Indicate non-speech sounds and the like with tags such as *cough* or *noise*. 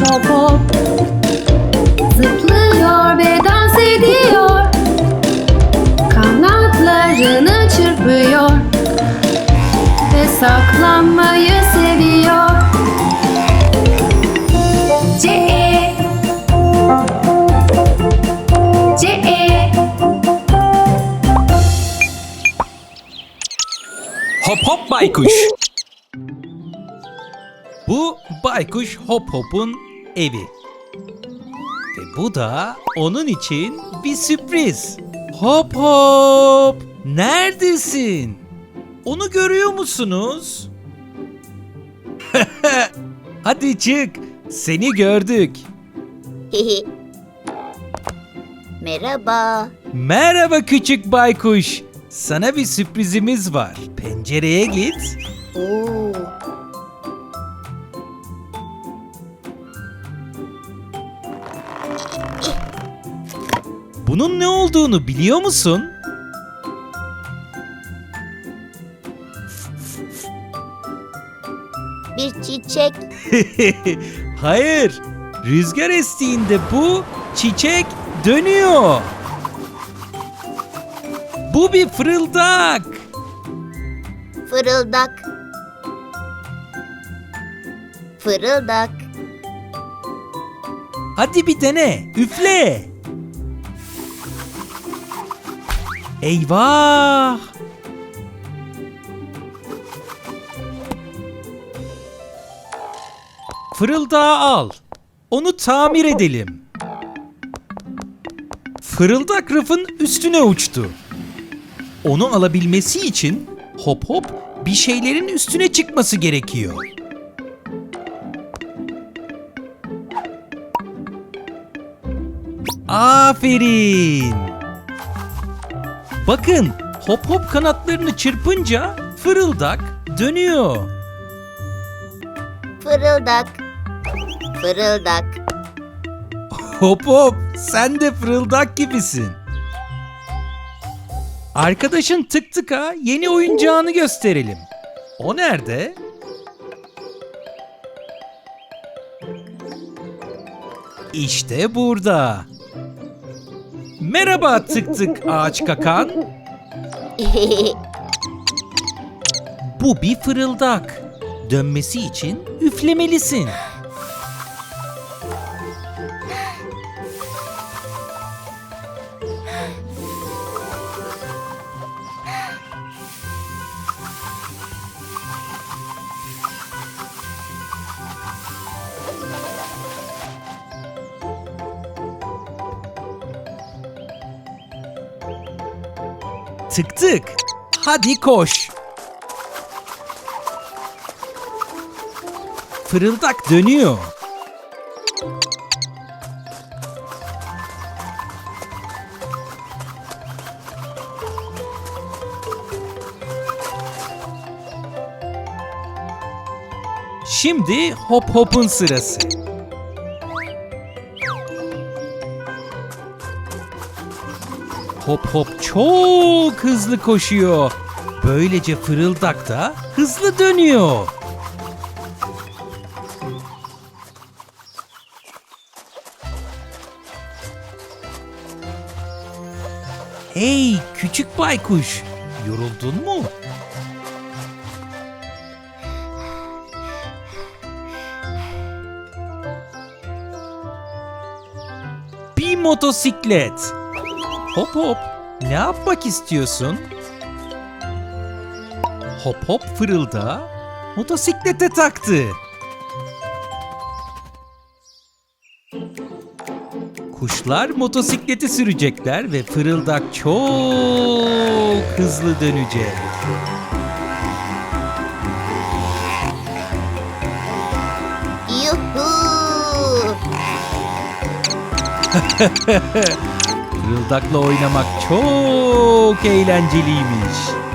hop Zıplıyor ve dans ediyor. Kanatlarını çırpıyor. Ve saklanmayı seviyor. C E. C E. Hop hop baykuş. Bu baykuş Hop Hop'un evi. Ve bu da onun için bir sürpriz. Hop hop! Neredesin? Onu görüyor musunuz? *laughs* Hadi çık. Seni gördük. *laughs* Merhaba. Merhaba küçük baykuş. Sana bir sürprizimiz var. Pencereye git. Oo, Bunun ne olduğunu biliyor musun? bir çiçek. *laughs* Hayır. Rüzgar estiğinde bu çiçek dönüyor. Bu bir fırıldak. Fırıldak. Fırıldak. Hadi bir dene. Üfle. Eyvah. Fırıldağı al. Onu tamir edelim. Fırıldak rafın üstüne uçtu. Onu alabilmesi için hop hop bir şeylerin üstüne çıkması gerekiyor. Aferin. Bakın hop hop kanatlarını çırpınca fırıldak dönüyor. Fırıldak. Fırıldak. Hop hop sen de fırıldak gibisin. Arkadaşın tık tıka yeni oyuncağını gösterelim. O nerede? İşte burada. Merhaba tık tık ağaç kakan. Bu bir fırıldak. Dönmesi için üflemelisin. Tık tık. Hadi koş. Fırıldak dönüyor. Şimdi hop hop'un sırası. Hop hop çok hızlı koşuyor. Böylece fırıldak da hızlı dönüyor. Hey küçük baykuş, yoruldun mu? Bir motosiklet. Hop hop, ne yapmak istiyorsun? Hop hop fırılda motosiklete taktı. Kuşlar motosikleti sürecekler ve fırıldak çok hızlı dönecek. Yuhu. *laughs* Fırıldakla oynamak çok eğlenceliymiş.